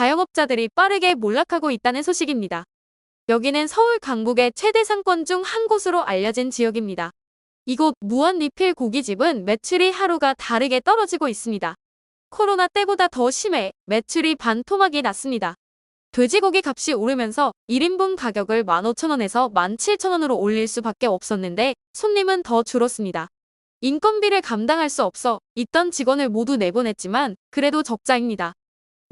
자영업자들이 빠르게 몰락하고 있다는 소식입니다. 여기는 서울 강북의 최대 상권 중 한 곳으로 알려진 지역입니다. 이곳 무한 리필 고깃집은 매출이 하루가 다르게 떨어지고 있습니다. 코로나 때보다 더 심해 매출이 반토막이 났습니다. 돼지고기 값이 오르면서 1인분 가격을 15,000원에서 17,000원으로 올릴 수밖에 없었는데 손님은 더 줄었습니다. 인건비를 감당할 수 없어 있던 직원을 모두 내보냈지만 그래도 적자입니다.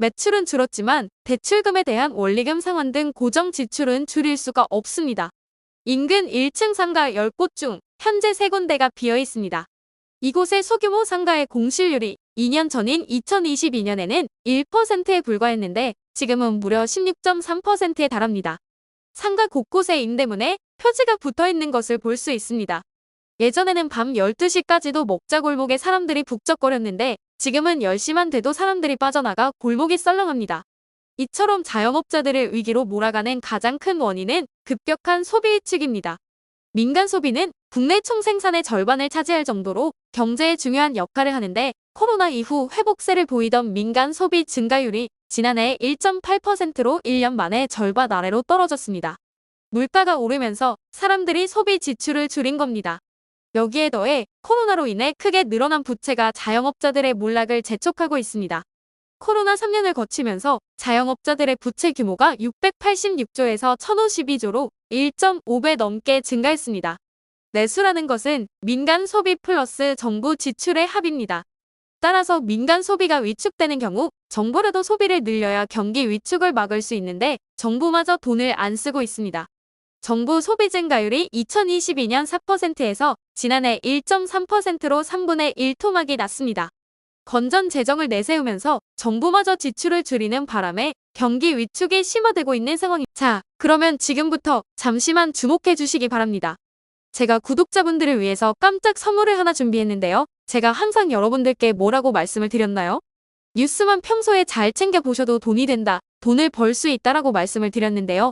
매출은 줄었지만 대출금에 대한 원리금 상환 등 고정 지출은 줄일 수가 없습니다. 인근 1층 상가 10곳 중 현재 3군데가 비어 있습니다. 이곳의 소규모 상가의 공실률이 2년 전인 2022년에는 1%에 불과했는데 지금은 무려 16.3%에 달합니다. 상가 곳곳에 임대문에 표지가 붙어 있는 것을 볼 수 있습니다. 예전에는 밤 12시까지도 먹자골목에 사람들이 북적거렸는데 지금은 10시만 돼도 사람들이 빠져나가 골목이 썰렁합니다. 이처럼 자영업자들을 위기로 몰아가는 가장 큰 원인은 급격한 소비 위축입니다. 민간 소비는 국내 총 생산의 절반을 차지할 정도로 경제에 중요한 역할을 하는데 코로나 이후 회복세를 보이던 민간 소비 증가율이 지난해 1.8%로 1년 만에 절반 아래로 떨어졌습니다. 물가가 오르면서 사람들이 소비 지출을 줄인 겁니다. 여기에 더해 코로나로 인해 크게 늘어난 부채가 자영업자들의 몰락을 재촉하고 있습니다. 코로나 3년을 거치면서 자영업자들의 부채 규모가 686조에서 1052조로 1.5배 넘게 증가했습니다. 내수라는 것은 민간 소비 플러스 정부 지출의 합입니다. 따라서 민간 소비가 위축되는 경우 정부라도 소비를 늘려야 경기 위축을 막을 수 있는데 정부마저 돈을 안 쓰고 있습니다. 정부 소비 증가율이 2022년 4%에서 지난해 1.3%로 3분의 1 토막이 났습니다. 건전 재정을 내세우면서 정부마저 지출을 줄이는 바람에 경기 위축이 심화되고 있는 상황입니다. 자, 그러면 지금부터 잠시만 주목해 주시기 바랍니다. 제가 구독자분들을 위해서 깜짝 선물을 하나 준비했는데요. 제가 항상 여러분들께 뭐라고 말씀을 드렸나요? 뉴스만 평소에 잘 챙겨 보셔도 돈이 된다, 돈을 벌 수 있다라고 말씀을 드렸는데요.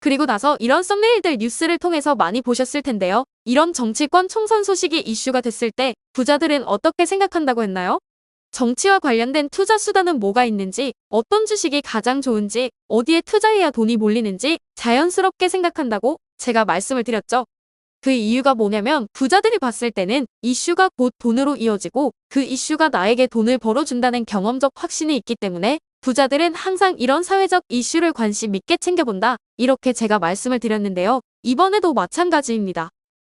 그리고 나서 이런 썸네일들 뉴스를 통해서 많이 보셨을 텐데요. 이런 정치권 총선 소식이 이슈가 됐을 때 부자들은 어떻게 생각한다고 했나요? 정치와 관련된 투자 수단은 뭐가 있는지, 어떤 주식이 가장 좋은지, 어디에 투자해야 돈이 몰리는지 자연스럽게 생각한다고 제가 말씀을 드렸죠. 그 이유가 뭐냐면 부자들이 봤을 때는 이슈가 곧 돈으로 이어지고 그 이슈가 나에게 돈을 벌어준다는 경험적 확신이 있기 때문에 부자들은 항상 이런 사회적 이슈를 관심 있게 챙겨본다. 이렇게 제가 말씀을 드렸는데요. 이번에도 마찬가지입니다.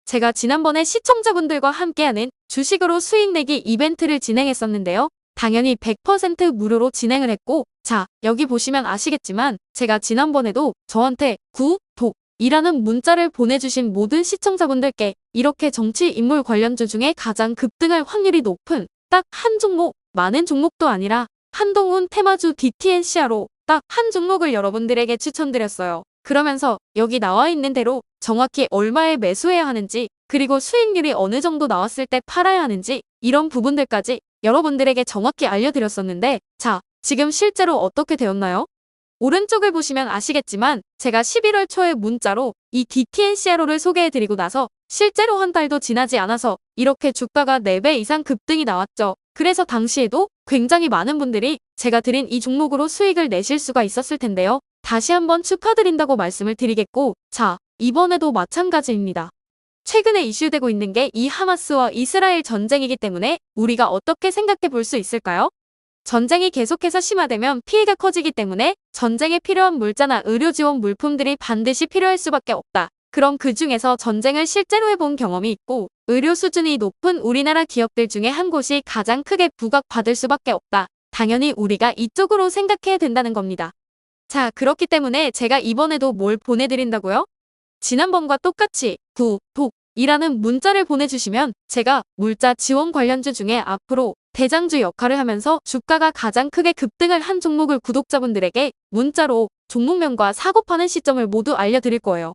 제가 지난번에 시청자분들과 함께하는 주식으로 수익 내기 이벤트를 진행했었는데요. 당연히 100% 무료로 진행을 했고, 자, 여기 보시면 아시겠지만, 제가 지난번에도 저한테 구, 독, 이라는 문자를 보내주신 모든 시청자분들께 이렇게 정치 인물 관련주 중에 가장 급등할 확률이 높은 딱 한 종목, 많은 종목도 아니라 한동훈 테마주 DTNCR로 딱 한 종목을 여러분들에게 추천드렸어요. 그러면서 여기 나와 있는 대로 정확히 얼마에 매수해야 하는지 그리고 수익률이 어느 정도 나왔을 때 팔아야 하는지 이런 부분들까지 여러분들에게 정확히 알려드렸었는데 자, 지금 실제로 어떻게 되었나요? 오른쪽을 보시면 아시겠지만 제가 11월 초에 문자로 이 DTNCRO를 소개해드리고 나서 실제로 한 달도 지나지 않아서 이렇게 주가가 4배 이상 급등이 나왔죠. 그래서 당시에도 굉장히 많은 분들이 제가 드린 이 종목으로 수익을 내실 수가 있었을 텐데요. 다시 한번 축하드린다고 말씀을 드리겠고 자, 이번에도 마찬가지입니다. 최근에 이슈되고 있는 게 이 하마스와 이스라엘 전쟁이기 때문에 우리가 어떻게 생각해 볼 수 있을까요? 전쟁이 계속해서 심화되면 피해가 커지기 때문에 전쟁에 필요한 물자나 의료 지원 물품들이 반드시 필요할 수밖에 없다. 그럼 그 중에서 전쟁을 실제로 해본 경험이 있고 의료 수준이 높은 우리나라 기업들 중에 한 곳이 가장 크게 부각받을 수밖에 없다. 당연히 우리가 이쪽으로 생각해야 된다는 겁니다. 자, 그렇기 때문에 제가 이번에도 뭘 보내드린다고요? 지난번과 똑같이 구, 독, 이라는 문자를 보내주시면 제가 물자 지원 관련주 중에 앞으로 대장주 역할을 하면서 주가가 가장 크게 급등을 한 종목을 구독자분들에게 문자로 종목명과 사고 파는 시점을 모두 알려드릴 거예요.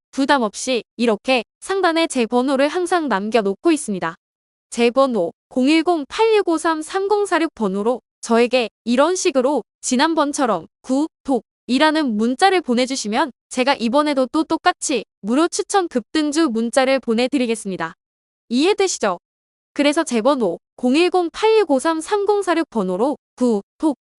부담 없이 이렇게 상단에 제 번호를 항상 남겨놓고 있습니다. 제 번호 010-8653-3046 번호로 저에게 이런 식으로 지난번처럼 구독이라는 문자를 보내주시면 제가 이번에도 또 똑같이 무료 추천 급등주 문자를 보내드리겠습니다. 이해되시죠? 그래서 제 번호 010-8653-3046 번호로 구독